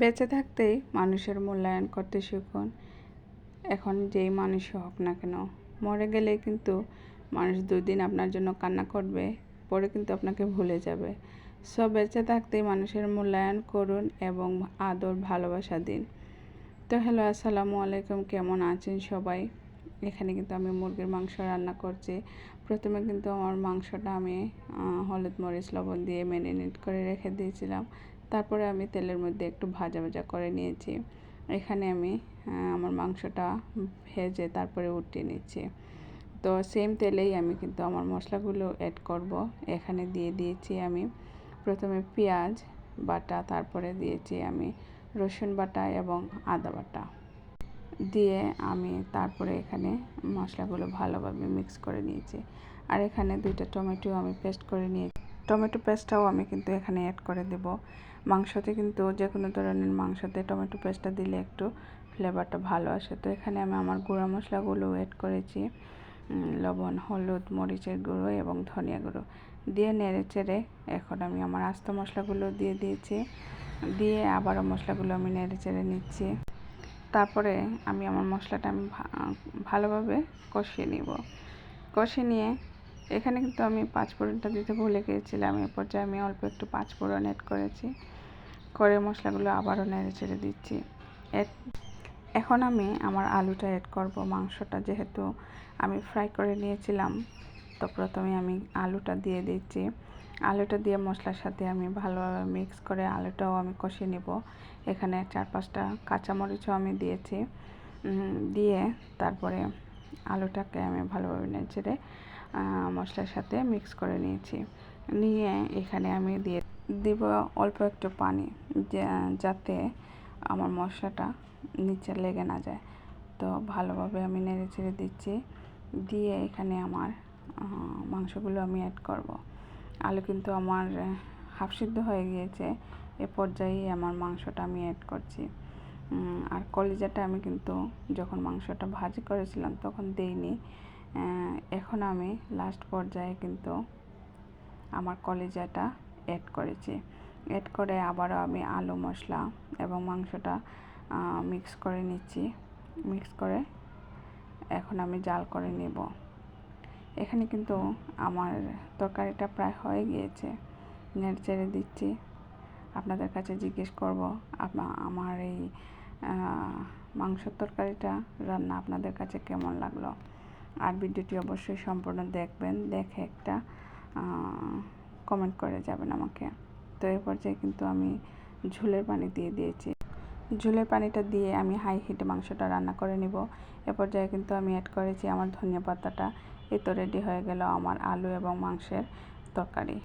বেঁচে থাকতেই মানুষের মূল্যায়ন করতে শিখুন। এখন যেই মানুষই হোক না কেন, মরে গেলে কিন্তু মানুষ দুদিন আপনার জন্য কান্না করবে, পরে কিন্তু আপনাকে ভুলে যাবে। সব বেঁচে থাকতেই মানুষের মূল্যায়ন করুন এবং আদর, ভালোবাসা দিন। তো, হ্যালো, আসসালামু আলাইকুম, কেমন আছেন সবাই? এখানে কিন্তু আমি মুরগির মাংস রান্না করছি। প্রথমে কিন্তু আমার মাংসটা আমি হলুদ মরিচ লবণ দিয়ে ম্যারিনেট করে রেখে দিয়েছিলাম। তারপরে আমি তেলের মধ্যে একটু ভাজা ভাজা করে নিয়েছি। এখানে আমি আমার মাংসটা ভেজে তারপরে উঠিয়ে নিচ্ছি। তো সেম তেলেই আমি কিন্তু আমার মশলাগুলো অ্যাড করব। এখানে দিয়ে দিয়েছি আমি প্রথমে পেঁয়াজ বাটা, তারপরে দিয়েছি আমি রসুন বাটা এবং আদা বাটা। দিয়ে আমি তারপরে এখানে মশলাগুলো ভালোভাবে মিক্স করে নিয়েছি। আর এখানে দুইটা টমেটো আমি পেস্ট করে নিয়েছি। টমেটো পেস্টটাও আমি কিন্তু এখানে অ্যাড করে দেব। মাংসতে কিন্তু যে কোনো ধরনের মাংসতে টমেটো পেস্টটা দিলে একটু ফ্লেভারটা ভালো আসে। তো এখানে আমি আমার গুঁড়া মশলাগুলো অ্যাড করেছি। লবণ, হলুদ, মরিচের গুঁড়ো এবং ধনিয়া গুঁড়ো। দিয়ে নেড়ে চেড়ে এখন আমি আমার আস্ত মশলাগুলো দিয়ে দিয়েছি। দিয়ে আবারও মশলাগুলো আমি নেড়ে চেড়ে নিচ্ছি। তারপরে আমি আমার মশলাটা আমি ভালোভাবে কষিয়ে নিব। কষিয়ে নিয়ে এখানে কিন্তু আমি পাঁচ ফোড়নটা দিতে ভুলে গিয়েছিলাম। এ পর্যায়ে আমি অল্প একটু পাঁচ ফোড়ন অ্যাড করেছি। করে মশলাগুলো আবারও নেড়ে চেড়ে দিচ্ছি। এখন আমি আমার আলুটা অ্যাড করব। মাংসটা যেহেতু আমি ফ্রাই করে নিয়েছিলাম, তো প্রথমে আমি আলুটা দিয়ে দিচ্ছি। আলুটা দিয়ে মশলার সাথে আমি ভালোভাবে মিক্স করে আলুটাও আমি কষিয়ে নিব। এখানে চার পাঁচটা কাঁচামরিচও আমি দিয়েছি। দিয়ে তারপরে আলুটাকে আমি ভালোভাবে নেড়ে মশলার সাথে মিক্স করে নিয়েছি। নিয়ে এখানে আমি দিয়ে দিব অল্প একটু পানি যাতে আমার মশলাটা নিচে লেগে না যায়। তো ভালোভাবে আমি নেড়ে ছেড়ে দিচ্ছি। দিয়ে এখানে আমার মাংসগুলো আমি অ্যাড করব। আলু কিন্তু আমার হাফ সিদ্ধ হয়ে গিয়েছে। এ পর্যায়ে আমার মাংসটা আমি অ্যাড করছি। আর কলিজাটা আমি কিন্তু যখন মাংসটা ভাজি করেছিলাম তখন দেইনি। এখন আমি লাস্ট পর্যায়ে কিন্তু আমার কলিজাটা অ্যাড করেছি। অ্যাড করে আবারও আমি আলু মশলা এবং মাংসটা মিক্স করে নিচ্ছি। মিক্স করে এখন আমি জাল করে নেব। এখানে কিন্তু আমার তরকারিটা প্রায় হয়ে গিয়েছে। নেড়ে চেড়ে দিচ্ছি। আপনাদের কাছে জিজ্ঞেস করব আমার এই মাংসের তরকারিটা রান্না আপনাদের কাছে কেমন লাগল? আর ভিডিওটি অবশ্যই সম্পূর্ণ দেখবেন, দেখে একটা কমেন্ট করে যাবেন আমাকে। তো এই পর্যায়ে কিন্তু আমি ঝোলের পানি দিয়ে দিয়েছি। ঝোলের পানিটা দিয়ে আমি হাই হিটে মাংসটা রান্না করে নিব। এ পর্যায়ে কিন্তু আমি অ্যাড করেছি আমার ধনিয়া পাতাটা। এ তো রেডি হয়ে গেল আমার আলু এবং মাংসের তরকারি।